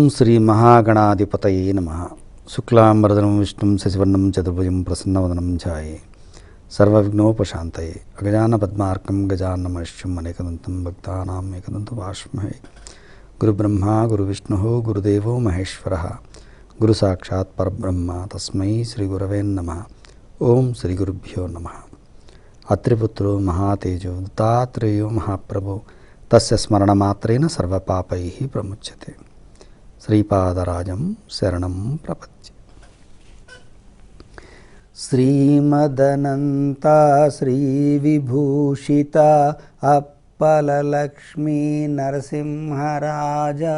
ఓం శ్రీ మహాగణాధిపతయే నమ శుక్లాంబరదనం విష్ణుం శశివర్ణం చతుర్భుజం ప్రసన్నవదనం ఛాయే సర్వవిఘ్నోపశాంతయే అగజాన పద్మార్కం గజాన్నమనిష్యం అనేకదంతం భక్తానాం ఏకదంతం వాష్మహే గురుబ్రహ్మ గురువిష్ణు గురుదేవో మహేశ్వర గురు సాక్షాత్ పరబ్రహ్మ తస్మై శ్రీ గురవే నమ ఓం శ్రీ గురుభ్యో నమ అత్రిపుత్రో మహాతేజో దత్తాత్రేయో మహాప్రభో తస్య స్మరణమాత్రేన సర్వపాపై ప్రముచ్యతే శ్రీపాదరాజం శరణం ప్రపత్య శ్రీమదనంత శ్రీవిభూషిత అప్పలలక్ష్మీ నరసింహరాజా.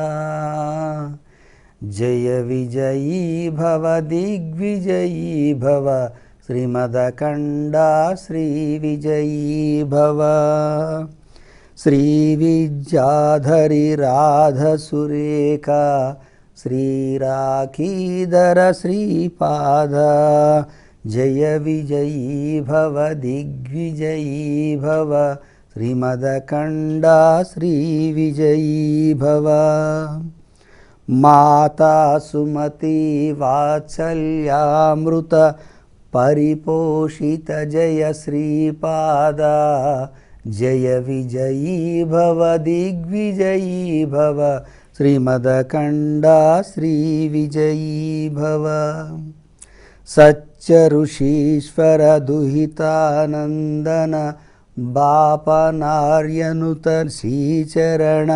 జయ విజయీ భవ దిగ్విజయీ భవ శ్రీమదకండా శ్రీ విజయీ భవ. శ్రీవిద్యాధరి రాధసురేఖ శ్రీరాఖీధర శ్రీపాద జయ విజయీ భవ దిగ్విజయీ భవ శ్రీమదకండా శ్రీ విజయీ భవ మాతా సుమతి వాత్సల్యామృత పరిపోషిత జయ శ్రీపాద జయ విజయీ భవ దిగ్విజయీ భవ. శ్రీమదకండా శ్రీ విజయీ భవ. సచ్చ ఋషీశ్వర దుహితానందన బాపనార్యనుత శ్రీచరణ.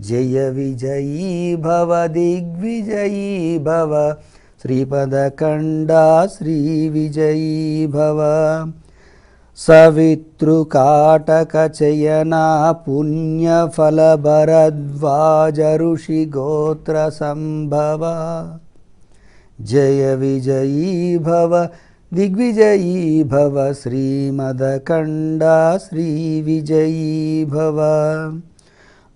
జయ విజయీ భవ దిగ్విజయీ భవ. శ్రీపదకండా శ్రీ విజయీ భవ. सवितृकाटकचयना पुण्यफलभरद्वाजऋषिगोत्रसम्भव। जयविजयी भव दिग्विजयी भव श्रीमदकण्डा श्रीविजयी भव।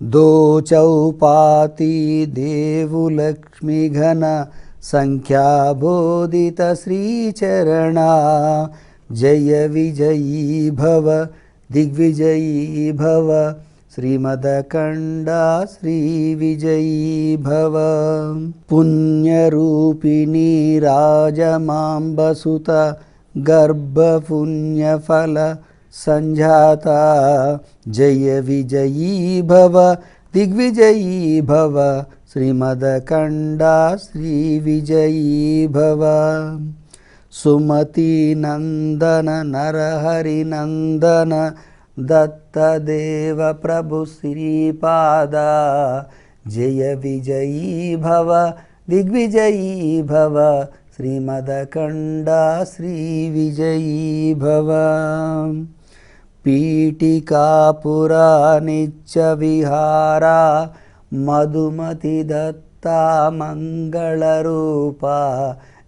दोचौपाती देवुलक्ष्मिघन संख्याबोदितश्रीचरणा జయ విజయీ భవ దిగ్విజయీ భవ శ్రీమదకండా శ్రీ విజయీ భవ పుణ్యరూపిణీ రాజమాంబసుత గర్భపుణ్యఫల సంజాత జయ విజయీ భవ దిగ్విజయీ భవ శ్రీమదకండా శ్రీ విజయీ భవ సుమతి నందన నరహరి నందన దత్తదేవ ప్రభు శ్రీపాద. జయ విజయీ భవ దిగ్విజయీ భవ శ్రీమదకండా శ్రీ విజయీ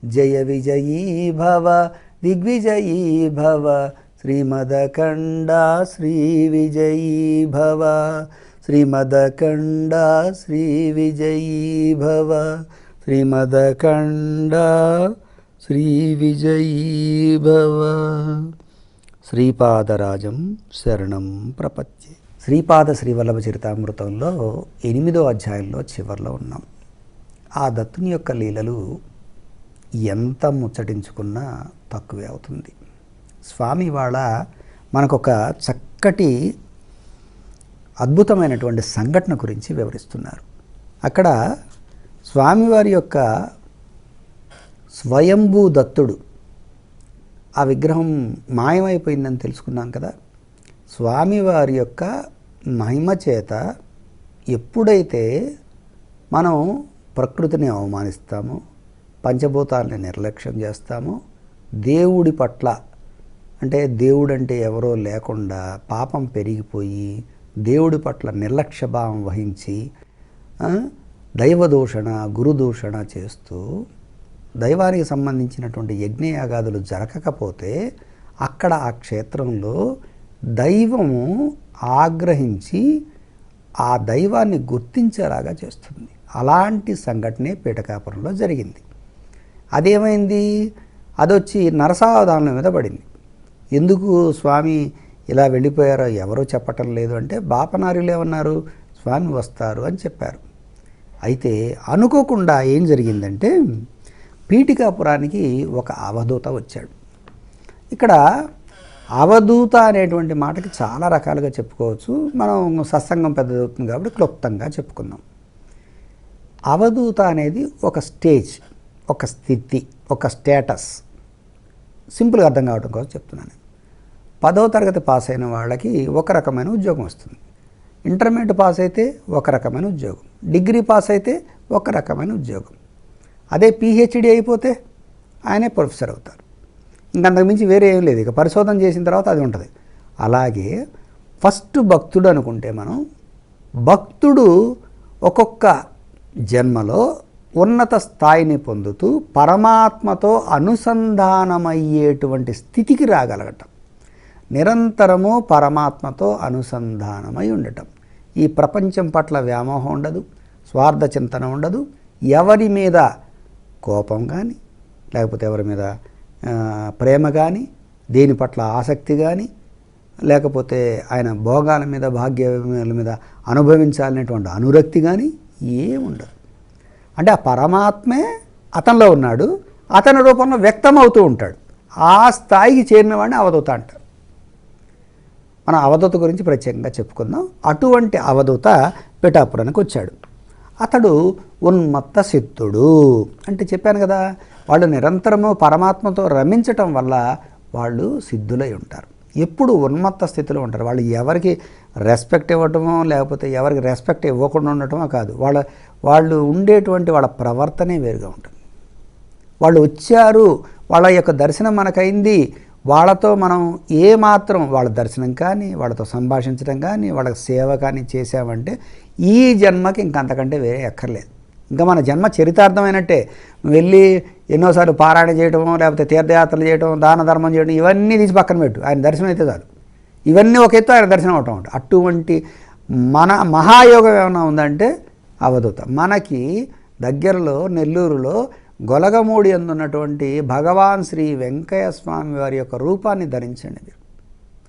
జయ విజయీ భవ దిగ్విజయీ భవ శ్రీమదకండా శ్రీ విజయీ భవ శ్రీమదకండా శ్రీ విజయీ భవ శ్రీమదకండా శ్రీ విజయీ భవ. శ్రీపాదరాజం శరణం ప్రపత్యే శ్రీపాద శ్రీవల్లభ చరితామృతంలో ఎనిమిదో అధ్యాయంలో చివరిలో ఉన్నాం. ఆ దత్తుని యొక్క లీలలు ఎంత ముచ్చటించుకున్నా తక్కువే అవుతుంది. స్వామి వాళ్ళ మనకొక చక్కటి అద్భుతమైనటువంటి సంఘటన గురించి వివరిస్తున్నారు. అక్కడ స్వామివారి యొక్క స్వయంభూ దత్తుడు ఆ విగ్రహం మాయమైపోయిందని తెలుసుకున్నాం కదా. స్వామివారి యొక్క మహిమ చేత ఎప్పుడైతే మనం ప్రకృతిని అవమానిస్తామో పంచభూతాలని నిర్లక్ష్యం చేస్తామో. దేవుడి పట్ల అంటే దేవుడు అంటే ఎవరో లేకుండా పాపం పెరిగిపోయి దేవుడి పట్ల నిర్లక్ష్య భావం వహించి దైవదూషణ గురుదూషణ చేస్తూ దైవానికి సంబంధించినటువంటి యజ్ఞయాగాదులు జరగకపోతే అక్కడ ఆ క్షేత్రంలో దైవము ఆగ్రహించి ఆ దైవాన్ని గుర్తించేలాగా చేస్తుంది. అలాంటి సంఘటనే పీఠకాపురంలో జరిగింది. అదేమైంది? అదొచ్చి నరసావధానం మీద పడింది. ఎందుకు స్వామి ఇలా వెళ్ళిపోయారో ఎవరూ చెప్పటం లేదు అంటే బాపనార్యులు ఏమన్నారు? స్వామి వస్తారు అని చెప్పారు. అయితే అనుకోకుండా ఏం జరిగిందంటే పీఠికాపురానికి ఒక అవధూత వచ్చాడు. ఇక్కడ అవధూత అనేటువంటి మాటకి చాలా రకాలుగా చెప్పుకోవచ్చు. మనం సత్సంగం పెద్దదవుతుంది కాబట్టి క్లుప్తంగా చెప్పుకుందాం. అవధూత అనేది ఒక స్టేజ్. ఒక స్థితి ఒక స్టేటస్. సింపుల్గా అర్థం కావడం కోసం చెప్తున్నాను. పదవ తరగతి పాస్ అయిన వాళ్ళకి ఒక రకమైన ఉద్యోగం వస్తుంది. ఇంటర్మీడియట్ పాస్ అయితే ఒక రకమైన ఉద్యోగం. డిగ్రీ పాస్ అయితే ఒక రకమైన ఉద్యోగం. అదే పిహెచ్డి అయిపోతే ఆయనే ప్రొఫెసర్ అవుతారు. ఇంకంతకు మించి వేరే ఏం లేదు. ఇక పరిశోధన చేసిన తర్వాత అది ఉంటుంది. అలాగే ఫస్ట్ భక్తుడు అనుకుంటే మనం భక్తుడు ఒక్కొక్క జన్మలో ఉన్నత స్థాయిని పొందుతూ పరమాత్మతో అనుసంధానమయ్యేటువంటి స్థితికి రాగలగటం. నిరంతరము పరమాత్మతో అనుసంధానమై ఉండటం. ఈ ప్రపంచం పట్ల వ్యామోహం ఉండదు స్వార్థ చింతన ఉండదు. ఎవరి మీద కోపం కానీ లేకపోతే ఎవరి మీద ప్రేమ కానీ దేని పట్ల ఆసక్తి కానీ లేకపోతే ఆయన భోగాల మీద భాగ్యాల మీద అనుభవించాలనేటువంటి అనురక్తి కానీ ఏముండదు. అంటే ఆ పరమాత్మే అతనిలో ఉన్నాడు అతని రూపంలో వ్యక్తం అవుతూ ఉంటాడు. ఆ స్థాయికి చేరిన వాడిని అవధూత అంటారు. మనం అవధూత గురించి ప్రత్యేకంగా చెప్పుకుందాం. అటువంటి అవధూత పిఠాపురానికి వచ్చాడు. అతడు ఉన్మత్త సిద్ధుడు అంటే చెప్పాను కదా వాళ్ళు నిరంతరము పరమాత్మతో రమించటం వల్ల వాళ్ళు సిద్ధులై ఉంటారు. ఎప్పుడు ఉన్మత్త స్థితిలో ఉంటారు. వాళ్ళు ఎవరికి రెస్పెక్ట్ ఇవ్వటమో లేకపోతే ఎవరికి రెస్పెక్ట్ ఇవ్వకుండా ఉండటమో కాదు. వాళ్ళ వాళ్ళు ఉండేటువంటి వాళ్ళ ప్రవర్తనే వేరుగా ఉంటుంది. వాళ్ళు వచ్చారు వాళ్ళ యొక్క దర్శనం మనకైంది వాళ్ళతో మనం ఏ మాత్రం వాళ్ళ దర్శనం కానీ వాళ్ళతో సంభాషించడం కానీ వాళ్ళకి సేవ కానీ చేసామంటే ఈ జన్మకి ఇంకంతకంటే వేరే ఎక్కర్లేదు ఇంకా మన జన్మ చరితార్థమైనట్టే. వెళ్ళి ఎన్నోసార్లు పారాయణ చేయడం లేకపోతే తీర్థయాత్రలు చేయటం దాన ధర్మం చేయడం ఇవన్నీ తీసి పక్కన పెట్టు. ఆయన దర్శనం అయితే చాలు. ఇవన్నీ ఒక ఎత్తు ఆయన దర్శనం అవటం అటువంటి మన మహాయోగం ఏమైనా ఉందంటే అవధూత. మనకి దగ్గరలో నెల్లూరులో గొలగమూడి అందున్నటువంటి భగవాన్ శ్రీ వెంకయ్య స్వామి వారి యొక్క రూపాన్ని ధరించండి మీరు.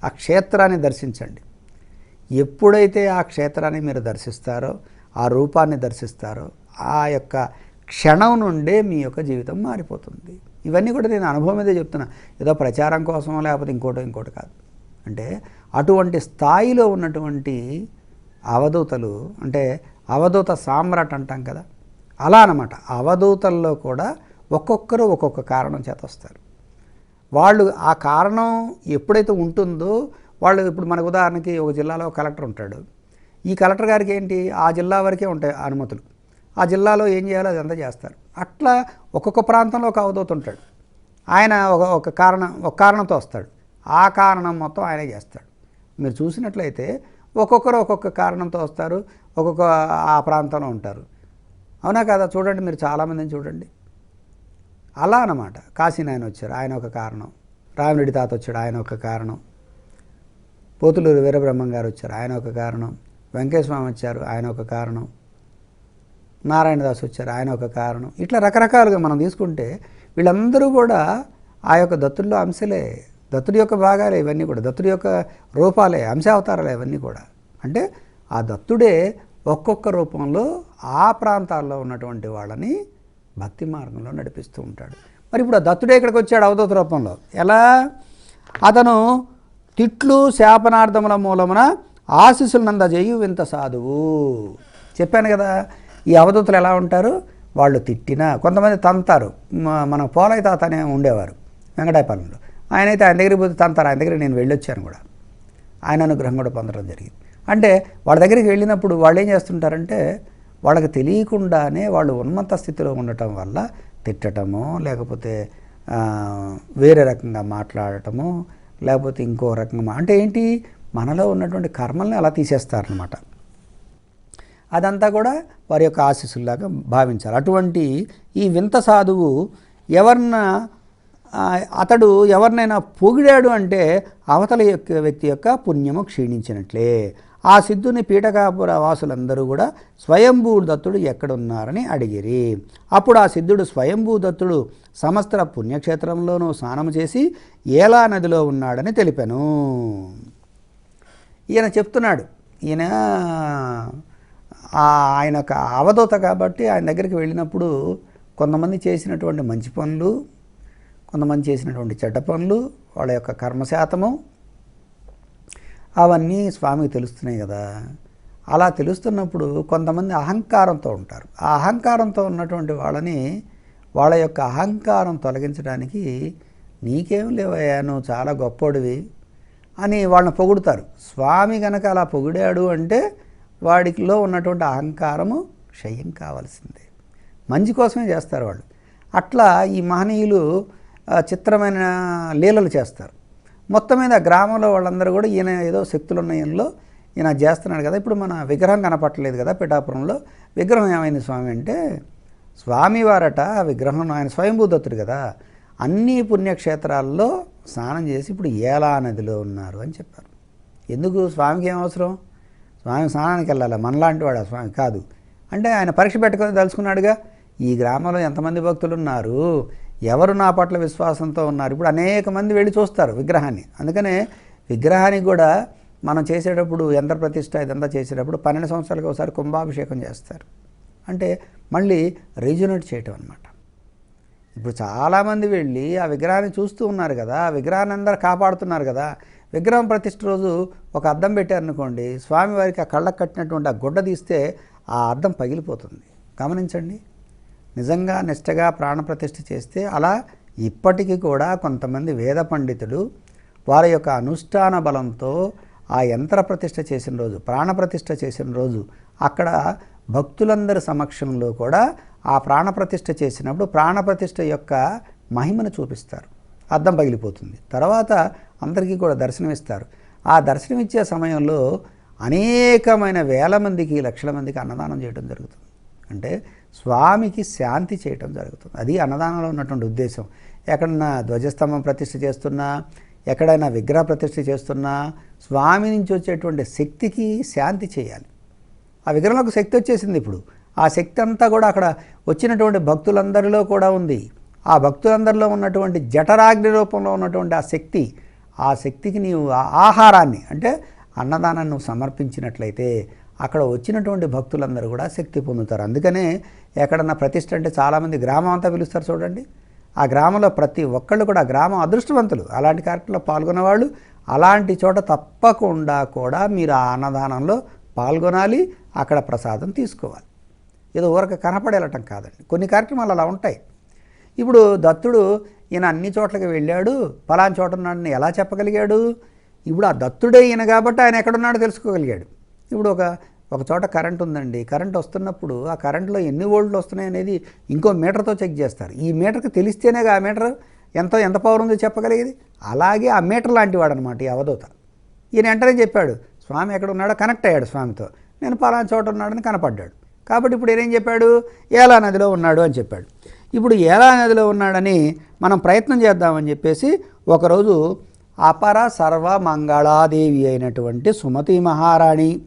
ఆ క్షేత్రాన్ని దర్శించండి. ఎప్పుడైతే ఆ క్షేత్రాన్ని మీరు దర్శిస్తారో ఆ రూపాన్ని దర్శిస్తారో ఆ యొక్క క్షణం నుండే మీ యొక్క జీవితం మారిపోతుంది. ఇవన్నీ కూడా నేను అనుభవం మీదే చెప్తున్నా. ఏదో ప్రచారం కోసమో లేకపోతే ఇంకోటి ఇంకోటి కాదు. అంటే అటువంటి స్థాయిలో ఉన్నటువంటి అవధూతలు అంటే అవధూత సామ్రాట్ అంటాం కదా అలా అనమాట అవధూతల్లో కూడా ఒక్కొక్కరు ఒక్కొక్క కారణం చేత వస్తారు. వాళ్ళు ఆ కారణం ఎప్పుడైతే ఉంటుందో వాళ్ళు ఇప్పుడు మనకు ఉదాహరణకి ఒక జిల్లాలో ఒక కలెక్టర్ ఉంటాడు. ఈ కలెక్టర్ గారికి ఏంటి? ఆ జిల్లా వరకే ఉంటాయి అనుమతులు. ఆ జిల్లాలో ఏం చేయాలో అదంతా చేస్తారు. అట్లా ఒక్కొక్క ప్రాంతంలో ఒక అవధూత ఉంటాడు. ఆయన ఒక ఒక కారణం ఒక కారణంతో వస్తాడు. ఆ కారణం మొత్తం ఆయనే చేస్తాడు. మీరు చూసినట్లయితే ఒక్కొక్కరు ఒక్కొక్క కారణంతో వస్తారు ఒక్కొక్క ఆ ప్రాంతంలో ఉంటారు. అవునా కదా? చూడండి మీరు చాలామందిని చూడండి. అలా అన్నమాట. కాశీనాయన వచ్చారు ఆయన ఒక కారణం. రామిరెడ్డి తాత వచ్చాడు ఆయన ఒక కారణం. పోతులూరు వీరబ్రహ్మం గారు వచ్చారు ఆయన ఒక కారణం. వెంకటేశ్వమి వచ్చారు ఆయన ఒక కారణం. నారాయణదాస్ వచ్చారు ఆయన ఒక కారణం. ఇట్లా రకరకాలుగా మనం తీసుకుంటే వీళ్ళందరూ కూడా ఆ యొక్క దత్తుల్లో అంశలే. దత్తుడి యొక్క భాగాలే ఇవన్నీ కూడా. దత్తుడి యొక్క రూపాలే అంశావతారాలే ఇవన్నీ కూడా. అంటే ఆ దత్తుడే ఒక్కొక్క రూపంలో ఆ ప్రాంతాల్లో ఉన్నటువంటి వాళ్ళని భక్తి మార్గంలో నడిపిస్తూ ఉంటాడు. మరి ఇప్పుడు ఆ దత్తుడే ఇక్కడికి వచ్చాడు అవధూత రూపంలో. ఎలా? అతను తిట్లు శాపనార్థముల మూలమున ఆశీస్సులను నందజేయు వింత సాధువు. చెప్పాను కదా ఈ అవధూతలు ఎలా ఉంటారు? వాళ్ళు తిట్టినా కొంతమంది తంతారు. మన పోలయ్య తాత అనే ఉండేవారు వెంకటాయపాలెంలో ఆయన అయితే ఆయన దగ్గరికి పోతే తంతారు ఆయన దగ్గర నేను వెళ్ళొచ్చాను కూడా. ఆయన అనుగ్రహం కూడా పొందడం జరిగింది. అంటే వాళ్ళ దగ్గరికి వెళ్ళినప్పుడు వాళ్ళు ఏం చేస్తుంటారంటే వాళ్ళకి తెలియకుండానే వాళ్ళు ఉన్నత స్థితిలో ఉండటం వల్ల తిట్టటమో లేకపోతే వేరే రకంగా మాట్లాడటము లేకపోతే ఇంకో రకంగా అంటే ఏంటి? మనలో ఉన్నటువంటి కర్మల్ని అలా తీసేస్తారనమాట అదంతా కూడా వారి యొక్క ఆశీస్సులాగా భావించాలి. అటువంటి ఈ వింత సాధువు ఎవరిన అతడు ఎవరినైనా పొగిడాడు అంటే అవతల యొక్క వ్యక్తి యొక్క పుణ్యము క్షీణించినట్లే. ఆ సిద్ధుని పీఠకాపుర వాసులందరూ కూడా స్వయంభూ దత్తుడు ఎక్కడున్నారని అడిగిరి. అప్పుడు ఆ సిద్ధుడు స్వయంభూ దత్తుడు సమస్త పుణ్యక్షేత్రంలోనూ స్నానం చేసి ఏలా నదిలో ఉన్నాడని తెలిపాను. ఈయన చెప్తున్నాడు ఈయన ఆ ఆయన ఒక అవధూత కాబట్టి ఆయన దగ్గరికి వెళ్ళినప్పుడు కొంతమంది చేసినటువంటి మంచి పనులు కొంతమంది చేసినటువంటి చెడ్డ పనులు వాళ్ళ యొక్క కర్మశాతము అవన్నీ స్వామికి తెలుస్తున్నాయి కదా. అలా తెలుస్తున్నప్పుడు కొంతమంది అహంకారంతో ఉంటారు. ఆ అహంకారంతో ఉన్నటువంటి వాళ్ళని వాళ్ళ యొక్క అహంకారం తొలగించడానికి నీకేం లేవయ్యా నువ్వు చాలా గొప్పోడివి అని వాళ్ళని పొగుడుతారు. స్వామి గనక అలా పొగిడాడు అంటే వాడిలో ఉన్నటువంటి అహంకారము క్షయం కావాల్సిందే. మంచి కోసమే చేస్తారు వాళ్ళు. అట్లా ఈ మహనీయులు చిత్రమైన లీలలు చేస్తారు. మొత్తం మీద గ్రామంలో వాళ్ళందరూ కూడా ఈయన ఏదో శక్తులు ఉన్న ఈయనలో ఈయన చేస్తున్నాడు కదా. ఇప్పుడు మన విగ్రహం కనపట్టలేదు కదా పిఠాపురంలో. విగ్రహం ఏమైంది స్వామి అంటే స్వామివారట ఆ విగ్రహం ఆయన స్వయంభూదత్తుడు కదా. అన్ని పుణ్యక్షేత్రాల్లో స్నానం చేసి ఇప్పుడు ఏలా నదిలో ఉన్నారు అని చెప్పారు. ఎందుకు స్వామికి ఏం అవసరం? స్వామి స్నానానికి వెళ్ళాలి? మనలాంటి వాడు స్వామి? కాదు. అంటే ఆయన పరీక్ష పెట్టుకొని తలుచుకున్నాడుగా. ఈ గ్రామంలో ఎంతమంది భక్తులు ఉన్నారు ఎవరు నా పట్ల విశ్వాసంతో ఉన్నారు? ఇప్పుడు అనేక మంది వెళ్ళి చూస్తారు విగ్రహాన్ని. అందుకనే విగ్రహానికి కూడా మనం చేసేటప్పుడు యంత్ర ప్రతిష్ట ఇదంతా చేసేటప్పుడు పన్నెండు సంవత్సరాలకు ఒకసారి కుంభాభిషేకం చేస్తారు. అంటే మళ్ళీ రీజునేట్ చేయటం అనమాట ఇప్పుడు చాలామంది వెళ్ళి ఆ విగ్రహాన్ని చూస్తూ ఉన్నారు కదా ఆ విగ్రహాన్ని అందరూ కాపాడుతున్నారు కదా. విగ్రహం ప్రతిష్ఠ రోజు ఒక అద్దం పెట్టారనుకోండి స్వామివారికి ఆ కళ్ళకు కట్టినటువంటి ఆ గుడ్డ తీస్తే ఆ అద్దం పగిలిపోతుంది. గమనించండి. నిజంగా నిష్టగా ప్రాణప్రతిష్ఠ చేస్తే అలా ఇప్పటికీ కూడా కొంతమంది వేద పండితులు వారి యొక్క అనుష్ఠాన బలంతో ఆ యంత్ర ప్రతిష్ఠ చేసిన రోజు ప్రాణప్రతిష్ఠ చేసిన రోజు అక్కడ భక్తులందరి సమక్షంలో కూడా ఆ ప్రాణప్రతిష్ఠ చేసినప్పుడు ప్రాణప్రతిష్ఠ యొక్క మహిమను చూపిస్తారు. అద్దం పగిలిపోతుంది. తర్వాత అందరికీ కూడా దర్శనమిస్తారు. ఆ దర్శనమిచ్చే సమయంలో అనేకమైన వేల మందికి లక్షల మందికి అన్నదానం చేయడం జరుగుతుంది. అంటే స్వామికి శాంతి చేయటం జరుగుతుంది. అది అన్నదానంలో ఉన్నటువంటి ఉద్దేశం. ఎక్కడన్నా ధ్వజస్తంభం ప్రతిష్ఠ చేస్తున్నా ఎక్కడైనా విగ్రహ ప్రతిష్ఠ చేస్తున్నా స్వామి నుంచి వచ్చేటువంటి శక్తికి శాంతి చేయాలి. ఆ విగ్రహంలోకి శక్తి వచ్చేసింది ఇప్పుడు. ఆ శక్తి అంతా కూడా అక్కడ వచ్చినటువంటి భక్తులందరిలో కూడా ఉంది. ఆ భక్తులందరిలో ఉన్నటువంటి జఠరాగ్ని రూపంలో ఉన్నటువంటి ఆ శక్తి ఆ శక్తికి నీవు ఆహారాన్ని అంటే అన్నదానాన్ని నువ్వు సమర్పించినట్లయితే అక్కడ వచ్చినటువంటి భక్తులందరూ కూడా శక్తి పొందుతారు. అందుకనే ఎక్కడన్నా ప్రతిష్ట అంటే చాలామంది గ్రామం అంతా పిలుస్తారు చూడండి. ఆ గ్రామంలో ప్రతి ఒక్కళ్ళు కూడా గ్రామ గ్రామం అదృష్టవంతులు. అలాంటి కార్యక్రమంలో పాల్గొనేవాళ్ళు అలాంటి చోట తప్పకుండా కూడా మీరు ఆ అన్నదానంలో పాల్గొనాలి అక్కడ ప్రసాదం తీసుకోవాలి. ఏదో ఊరక కనపడేలటం కాదండి. కొన్ని కార్యక్రమాలు అలా ఉంటాయి. ఇప్పుడు దత్తుడు ఈయన అన్ని చోట్లకి వెళ్ళాడు ఫలాని చోట ఉన్నాడని ఎలా చెప్పగలిగాడు? ఇప్పుడు ఆ దత్తుడే ఈయన కాబట్టి ఆయన ఎక్కడున్నాడో తెలుసుకోగలిగాడు. ఇప్పుడు ఒక ఒక చోట కరెంట్ ఉందండి కరెంట్ వస్తున్నప్పుడు ఆ కరెంట్లో ఎన్ని వోల్ట్లు వస్తున్నాయి అనేది ఇంకో మీటర్తో చెక్ చేస్తారు. ఈ మీటర్కి తెలిస్తేనే ఆ మీటర్ ఎంత ఎంత పవర్ ఉందో చెప్పగలిగేది? అలాగే ఆ మీటర్ లాంటి వాడు అనమాట ఈ అవధూత. ఈయన వెంటనే చెప్పాడు స్వామి ఎక్కడ ఉన్నాడో కనెక్ట్ అయ్యాడు స్వామితో. నేను పలానా చోట ఉన్నాడని కనపడ్డాడు. కాబట్టి ఇప్పుడు ఏం చెప్పాడు? ఏలా నదిలో ఉన్నాడు అని చెప్పాడు. ఇప్పుడు ఏలా నదిలో ఉన్నాడని మనం ప్రయత్నం చేద్దామని చెప్పేసి ఒకరోజు అపర సర్వ మంగళాదేవి అయినటువంటి సుమతి మహారాణి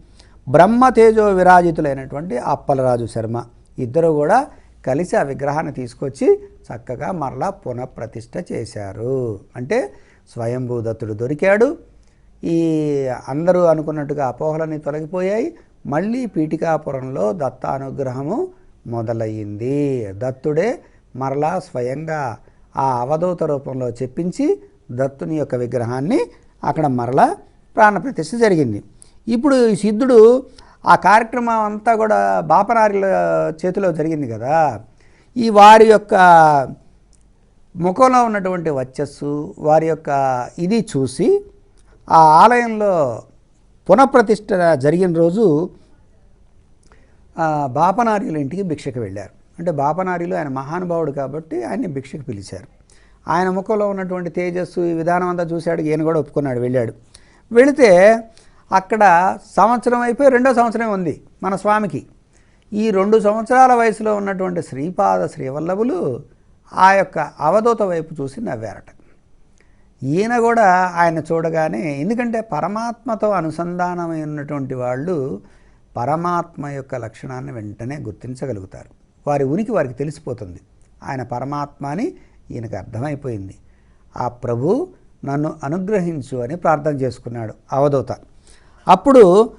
బ్రహ్మ తేజో విరాజితులైనటువంటి అప్పలరాజు శర్మ ఇద్దరు కూడా కలిసి ఆ విగ్రహాన్ని తీసుకొచ్చి చక్కగా మరలా పునఃప్రతిష్ఠ చేశారు. అంటే స్వయంభూదత్తుడు దొరికాడు. ఈ అందరూ అనుకున్నట్టుగా అపోహలన్నీ తొలగిపోయాయి. మళ్ళీ పీఠికాపురంలో దత్తానుగ్రహము మొదలయ్యింది. దత్తుడే మరలా స్వయంగా ఆ అవధూత రూపంలో చెప్పించి దత్తుని యొక్క విగ్రహాన్ని అక్కడ మరలా ప్రాణప్రతిష్ఠ జరిగింది. ఇప్పుడు సిద్ధుడు ఆ కార్యక్రమం అంతా కూడా బాపనారిల చేతిలో జరిగింది కదా. ఈ వారి యొక్క ముఖంలో ఉన్నటువంటి వచ్చస్సు వారి యొక్క ఇది చూసి ఆ ఆలయంలో పునఃప్రతిష్ఠ జరిగిన రోజు బాపనార్యుల ఇంటికి భిక్షకు వెళ్ళారు. అంటే బాపనార్యులు ఆయన మహానుభావుడు కాబట్టి ఆయన్ని భిక్షకు పిలిచారు. ఆయన ముఖంలో ఉన్నటువంటి తేజస్సు ఈ విధానం అంతా చూశాడు ఈయన కూడా ఒప్పుకున్నాడు వెళ్ళాడు. వెళితే అక్కడ సంవత్సరం అయిపోయి రెండో సంవత్సరం ఉంది మన స్వామికి. ఈ రెండు సంవత్సరాల వయసులో ఉన్నటువంటి శ్రీపాద శ్రీవల్లభులు ఆ యొక్క అవధూత వైపు చూసి నవ్వారట. ఈయన కూడా ఆయన చూడగానే ఎందుకంటే పరమాత్మతో అనుసంధానమై ఉన్నటువంటి వాళ్ళు పరమాత్మ యొక్క లక్షణాన్ని వెంటనే గుర్తించగలుగుతారు. వారి ఉనికి వారికి తెలిసిపోతుంది. ఆయన పరమాత్మ అని ఈయనకు అర్థమైపోయింది. ఆ ప్రభు నన్ను అనుగ్రహించు అని ప్రార్థన చేసుకున్నాడు అవధూత. అప్పుడు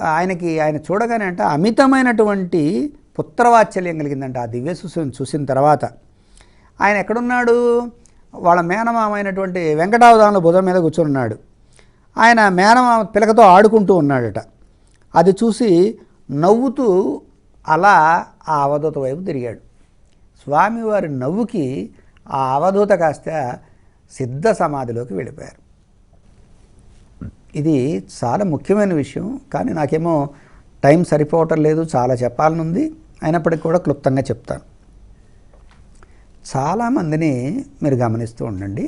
ఆయనకి ఆయన చూడగానే అంటే అమితమైనటువంటి పుత్రవాత్సల్యం కలిగిందంట ఆ దివ్య చూసిన చూసిన తర్వాత. ఆయన ఎక్కడున్నాడు? వాళ్ళ మేనమామ అయినటువంటి వెంకటావధానంలో భుజం మీద కూర్చున్నాడు. ఆయన మేనమామ పిలకతో ఆడుకుంటూ ఉన్నాడట. అది చూసి నవ్వుతూ అలా ఆ అవధూత వైపు తిరిగాడు. స్వామివారి నవ్వుకి ఆ అవధూత కాస్త సిద్ధ సమాధిలోకి వెళ్ళిపోయారు. ఇది చాలా ముఖ్యమైన విషయం కానీ నాకేమో టైం సరిపోవటం లేదు చాలా చెప్పాలనుంది. అయినప్పటికీ కూడా క్లుప్తంగా చెప్తాను. చాలామందిని మీరు గమనిస్తూ ఉండండి.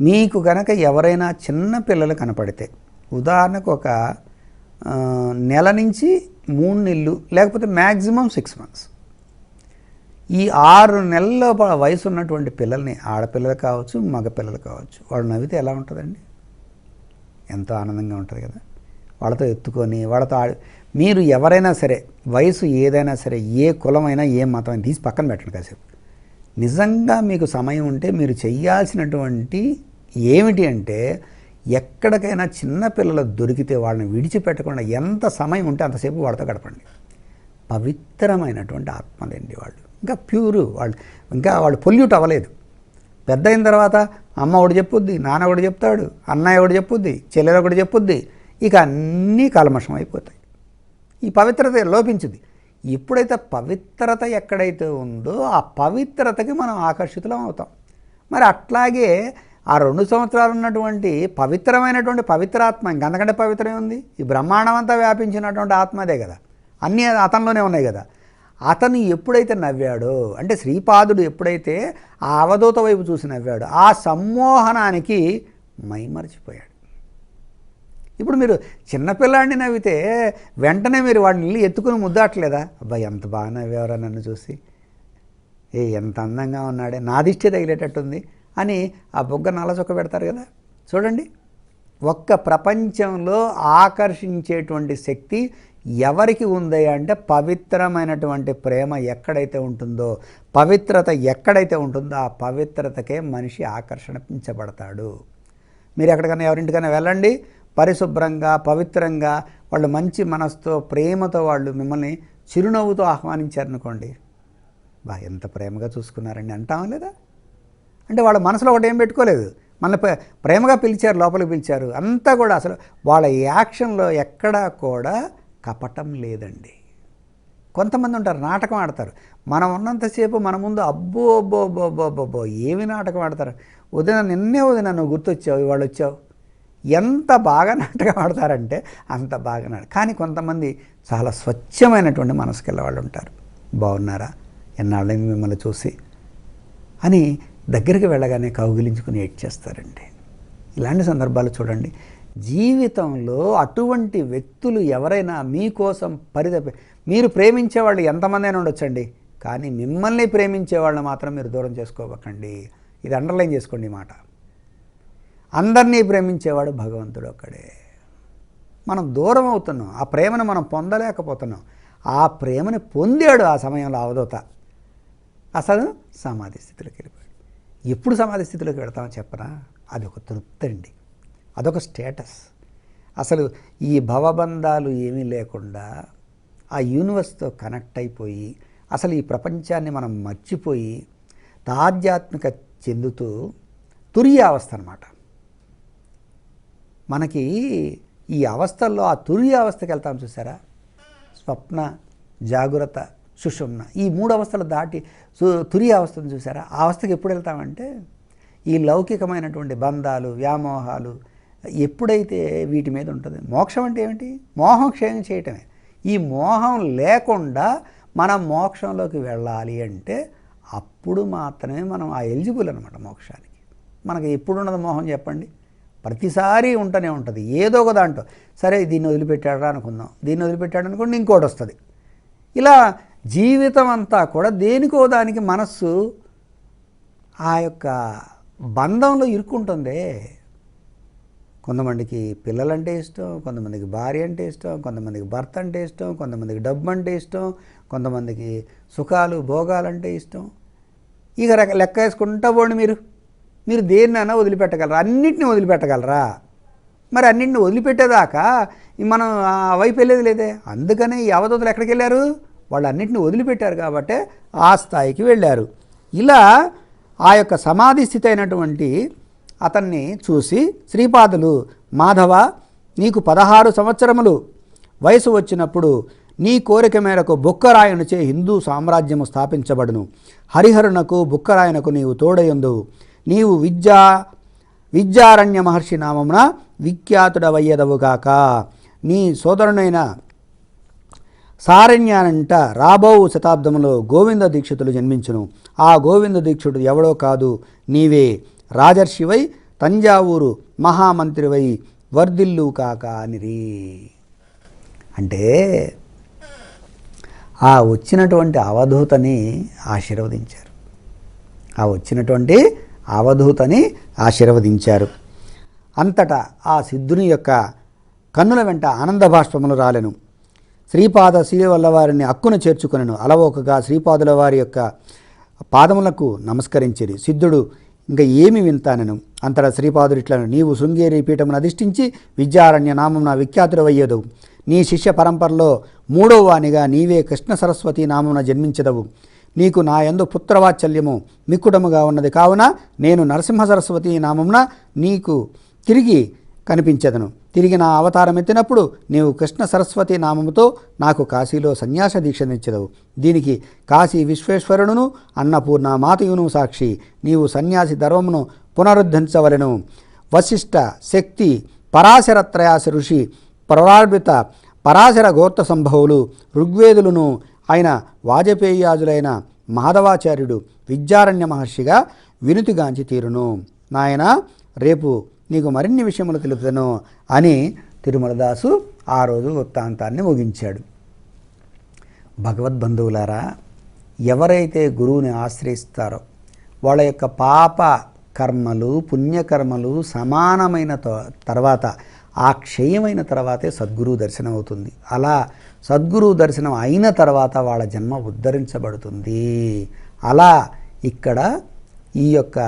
మీకు కనుక ఎవరైనా చిన్న పిల్లలు కనపడితే ఉదాహరణకు ఒక నెల నుంచి మూడు నెలలు లేకపోతే మ్యాక్సిమం సిక్స్ మంత్స్. ఈ ఆరు నెలల వయసు ఉన్నటువంటి పిల్లల్ని ఆడపిల్లలు కావచ్చు మగ పిల్లలు కావచ్చు వాడు నవ్వితే ఎలా ఉంటుందండి? ఎంతో ఆనందంగా ఉంటుంది కదా. వాళ్ళతో ఎత్తుకొని వాళ్ళతో మీరు ఎవరైనా సరే వయసు ఏదైనా సరే ఏ కులమైనా ఏ మతమైనా తీసి పక్కన పెట్టండి కాసేపు. నిజంగా మీకు సమయం ఉంటే మీరు చెయ్యాల్సినటువంటి ఏమిటి అంటే ఎక్కడికైనా చిన్న పిల్లలు దొరికితే వాళ్ళని విడిచిపెట్టకుండా ఎంత సమయం ఉంటే అంతసేపు వాళ్ళతో గడపండి. పవిత్రమైనటువంటి ఆత్మలండి వాళ్ళు. ఇంకా ప్యూరు వాళ్ళు. ఇంకా వాళ్ళు పొల్యూట్ అవ్వలేదు. పెద్ద అయిన తర్వాత అమ్మ ఒకటి చెప్పుద్ది నాన్న ఒకటి చెప్తాడు అన్నయ్య ఒకటి చెప్పుద్ది చెల్లెలు ఒకటి చెప్పుద్ది ఇక అన్నీ కల్మషం అయిపోతాయి. ఈ పవిత్రత లోపించింది ఎప్పుడైతే పవిత్రత ఎక్కడైతే ఉందో ఆ పవిత్రతకి మనం ఆకర్షితులం అవుతాం. మరి అట్లాగే ఆ రెండు సంవత్సరాలు ఉన్నటువంటి పవిత్రమైనటువంటి పవిత్రాత్మ ఇంకంతకంటే పవిత్రం ఉంది? ఈ బ్రహ్మాండం అంతా వ్యాపించినటువంటి ఆత్మదే కదా. అన్నీ అతనిలోనే ఉన్నాయి కదా. అతను ఎప్పుడైతే నవ్వాడో అంటే శ్రీపాదుడు ఎప్పుడైతే ఆ అవధూత వైపు చూసి నవ్వాడో ఆ సమ్మోహనానికి మైమరిచిపోయాడు. ఇప్పుడు మీరు చిన్నపిల్లాడిని నవ్వితే వెంటనే మీరు వాడిని ఎత్తుకుని ముద్దాట్లేదా? అబ్బాయి ఎంత బాగా నవ్వేవరా నన్ను చూసి? ఏ ఎంత అందంగా ఉన్నాడే నా దిష్టి తగిలేటట్టుంది అని ఆ బొగ్గ నలచొక్క పెడతారు కదా? చూడండి. ఒక్క ప్రపంచంలో ఆకర్షించేటువంటి శక్తి ఎవరికి ఉంది అంటే పవిత్రమైనటువంటి ప్రేమ ఎక్కడైతే ఉంటుందో పవిత్రత ఎక్కడైతే ఉంటుందో ఆ పవిత్రతకే మనిషి ఆకర్షణించబడతాడు. మీరు ఎక్కడికైనా ఎవరింటికైనా వెళ్ళండి. పరిశుభ్రంగా పవిత్రంగా వాళ్ళు మంచి మనసుతో ప్రేమతో వాళ్ళు మిమ్మల్ని చిరునవ్వుతో ఆహ్వానించారనుకోండి. బా ఎంత ప్రేమగా చూసుకున్నారండి అంటామా లేదా? అంటే వాళ్ళ మనసులో ఒకటి ఏం పెట్టుకోలేదు. మన ప్రేమగా పిలిచారు లోపలికి పిలిచారు. అంతా కూడా అసలు వాళ్ళ యాక్షన్లో ఎక్కడా కూడా కపటం లేదండి. కొంతమంది ఉంటారు నాటకం ఆడతారు. మనం ఉన్నంతసేపు మన ముందు అబ్బో అబ్బో అబ్బో అబ్బో అబ్బో ఏమి నాటకం ఆడతారు? వదిన నిన్నే వదిన నువ్వు గుర్తొచ్చావు ఇవాళ వచ్చావు? ఎంత బాగా నాటకం ఆడతారంటే అంత బాగా నాట కానీ కొంతమంది చాలా స్వచ్ఛమైనటువంటి మనసుకెళ్ళ వాళ్ళు ఉంటారు. బాగున్నారా? ఎన్నాళ్ళని మిమ్మల్ని చూసి? అని దగ్గరికి వెళ్ళగానే కౌగిలించుకుని ఏడ్చేస్తారండి. ఇలాంటి సందర్భాలు చూడండి. జీవితంలో అటువంటి వ్యక్తులు ఎవరైనా మీకోసం పరితపి మీరు ప్రేమించే వాళ్ళు ఎంతమంది అయినా ఉండొచ్చండి. కానీ మిమ్మల్ని ప్రేమించే వాళ్ళని మాత్రం మీరు దూరం చేసుకోవకండి. ఇది అండర్లైన్ చేసుకోండి మాట. అందరినీ ప్రేమించేవాడు భగవంతుడు ఒక్కడే. మనం దూరం అవుతున్నాం. ఆ ప్రేమను మనం పొందలేకపోతున్నాం. ఆ ప్రేమని పొందాడు ఆ సమయంలో అవధూత. అసలు సమాధి స్థితిలోకి వెళ్ళిపోయాడు. ఎప్పుడు సమాధి స్థితిలోకి వెళతామో చెప్పరా అది ఒక తృప్తి అండి. అదొక స్టేటస్. అసలు ఈ భవబంధాలు ఏమీ లేకుండా ఆ యూనివర్స్తో కనెక్ట్ అయిపోయి అసలు ఈ ప్రపంచాన్ని మనం మర్చిపోయి తాధ్యాత్మిక చెందుతూ తురియ అవస్థ అనమాట మనకి ఈ అవస్థల్లో ఆ తురియ అవస్థకి వెళ్తాం చూసారా? స్వప్న జాగ్రత్త సుషుమ్న. ఈ మూడు అవస్థలు దాటి తురియ అవస్థను చూసారా? ఆ అవస్థకి ఎప్పుడు వెళ్తామంటే ఈ లౌకికమైనటువంటి బంధాలు వ్యామోహాలు ఎప్పుడైతే వీటి మీద ఉంటుంది మోక్షం అంటే ఏమిటి? మోహం క్షయం చేయటమే. ఈ మోహం లేకుండా మనం మోక్షంలోకి వెళ్ళాలి అంటే అప్పుడు మాత్రమే మనం ఆ ఎలిజిబుల్ అనమాట మోక్షానికి. మనకి ఎప్పుడు ఉన్నది మోహం చెప్పండి? ప్రతిసారి ఉంటూనే ఉంటుంది. ఏదో ఒక దాంట్లో. సరే దీన్ని వదిలిపెట్టాడా అనుకుందాం. దీన్ని వదిలిపెట్టాడు అనుకోండి ఇంకోటి వస్తుంది. ఇలా జీవితం అంతా కూడా దేనికో దానికి మనస్సు ఆ యొక్క బంధంలో ఇరుక్కుంటుందే. కొంతమందికి పిల్లలంటే ఇష్టం కొంతమందికి భార్య అంటే ఇష్టం కొంతమందికి భర్త అంటే ఇష్టం కొంతమందికి డబ్బు అంటే ఇష్టం కొంతమందికి సుఖాలు భోగాలంటే ఇష్టం. ఇక రక- లెక్క వేసుకుంటా పోండి మీరు. మీరు దేన్నైనా వదిలిపెట్టగలరా? అన్నింటినీ వదిలిపెట్టగలరా? మరి అన్నింటిని వదిలిపెట్టేదాకా మనం ఆ వైపు వెళ్ళేది లేదే. అందుకనే ఈ అవధూతలు ఎక్కడికి వెళ్ళారు? వాళ్ళు అన్నింటిని వదిలిపెట్టారు కాబట్టే ఆ స్థాయికి వెళ్ళారు. ఇలా ఆ యొక్క సమాధి స్థితి అయినటువంటి అతన్ని చూసి శ్రీపాదులు మాధవ నీకు పదహారు సంవత్సరములు. వయసు వచ్చినప్పుడు నీ కోరిక మేరకు బుక్కరాయనుచే హిందూ సామ్రాజ్యము స్థాపించబడును. హరిహరునకు బుక్కరాయనకు నీవు తోడయందు నీవు విద్యా విద్యారణ్య మహర్షి నామమున విఖ్యాతుడవయ్యదవుగాక నీ సోదరునైన సారణ్యానంట రాబోవు శతాబ్దంలో గోవింద దీక్షితులు జన్మించును. ఆ గోవింద దీక్షుడు ఎవడో కాదు నీవే. రాజర్షివై తంజావూరు మహామంత్రివై వర్ధిల్లు కాక అనిరి. అంటే ఆ వచ్చినటువంటి అవధూతని ఆశీర్వదించారు. ఆ వచ్చినటువంటి అవధూతని ఆశీర్వదించారు. అంతటా ఆ సిద్ధుని యొక్క కన్నుల వెంట ఆనంద బాష్పములు రాలెను. శ్రీపాద శ్రీవల్ల వారిని అక్కున చేర్చుకొనెను. అలవోకగా శ్రీపాదుల వారి యొక్క పాదములకు నమస్కరించేది సిద్ధుడు ఇంకా ఏమి వింతానను? అంతటా శ్రీపాదుడిట్లను నీవు శృంగేరి పీఠమును అధిష్ఠించి విద్యారణ్య నామమున విఖ్యాతుడవయ్యేదవు. నీ శిష్య పరంపరలో మూడవ వానిగా నీవే కృష్ణ సరస్వతి నామమున జన్మించదవు. నీకు నా యందు పుత్రవాత్సల్యము మిక్కుటముగా ఉన్నది కావున నేను నరసింహ సరస్వతి నామమున నీకు తిరిగి కనిపించదను. తిరిగి నా అవతారం ఎత్తినప్పుడు నీవు కృష్ణ సరస్వతి నామముతో నాకు కాశీలో సన్యాస దీక్షనిచ్చదవు. దీనికి కాశీ విశ్వేశ్వరుడును అన్నపూర్ణ మాతయును సాక్షి. నీవు సన్యాసి ధర్మమును పునరుద్ధరించవలెను. వశిష్ఠ శక్తి పరాశరత్రయాస ఋషి ప్రరార్భిత పరాశర గోత్ర సంభవులు ఋగ్వేదులను ఆయన వాజపేయాజులైన మాధవాచార్యుడు విద్యారణ్య మహర్షిగా వినుతిగాంచి తీరును. నాయన రేపు నీకు మరిన్ని విషయములు తెలుపుతాను అని తిరుమలదాసు ఆ రోజు వృత్తాంతాన్ని ముగించాడు. భగవద్బంధువులారా ఎవరైతే గురువుని ఆశ్రయిస్తారో వాళ్ళ యొక్క పాప కర్మలు పుణ్యకర్మలు సమానమైన త- తర్వాత ఆ క్షయమైన తర్వాతే సద్గురువు దర్శనం అవుతుంది అలా సద్గురువు దర్శనం అయిన తర్వాత వాళ్ళ జన్మ ఉద్ధరించబడుతుంది. అలా ఇక్కడ ఈ యొక్క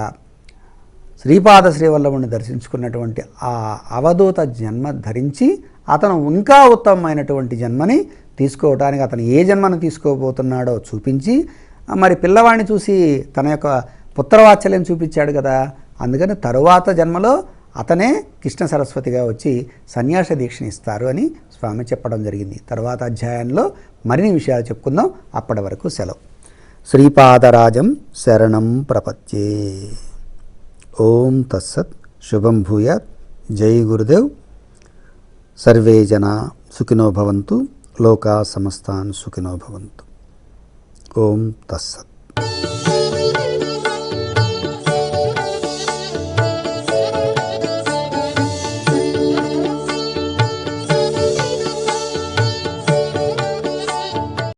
శ్రీపాద శ్రీవల్లభుని దర్శించుకున్నటువంటి ఆ అవధూత జన్మ ధరించి అతను ఇంకా ఉత్తమమైనటువంటి జన్మని తీసుకోవటానికి అతను ఏ జన్మను తీసుకోబోతున్నాడో చూపించి మరి పిల్లవాడిని చూసి తన యొక్క పుత్రవాత్సల్యం చూపించాడు కదా. అందుకని తరువాత జన్మలో అతనే కృష్ణ సరస్వతిగా వచ్చి సన్యాస దీక్షని ఇస్తారు అని స్వామి చెప్పడం జరిగింది. తర్వాత అధ్యాయంలో మరిన్ని విషయాలు చెప్పుకుందాం. అప్పటి వరకు సెలవు. శ్రీపాదరాజం శరణం ప్రపత్యే. ఓం తత్సత్ శుభం భూయాత్. జై గురుదేవ్. సర్వే జన సుఖినో భవంతు. లోకా సమస్తాన్ సుఖినో భవంతు. ఓం తత్సత్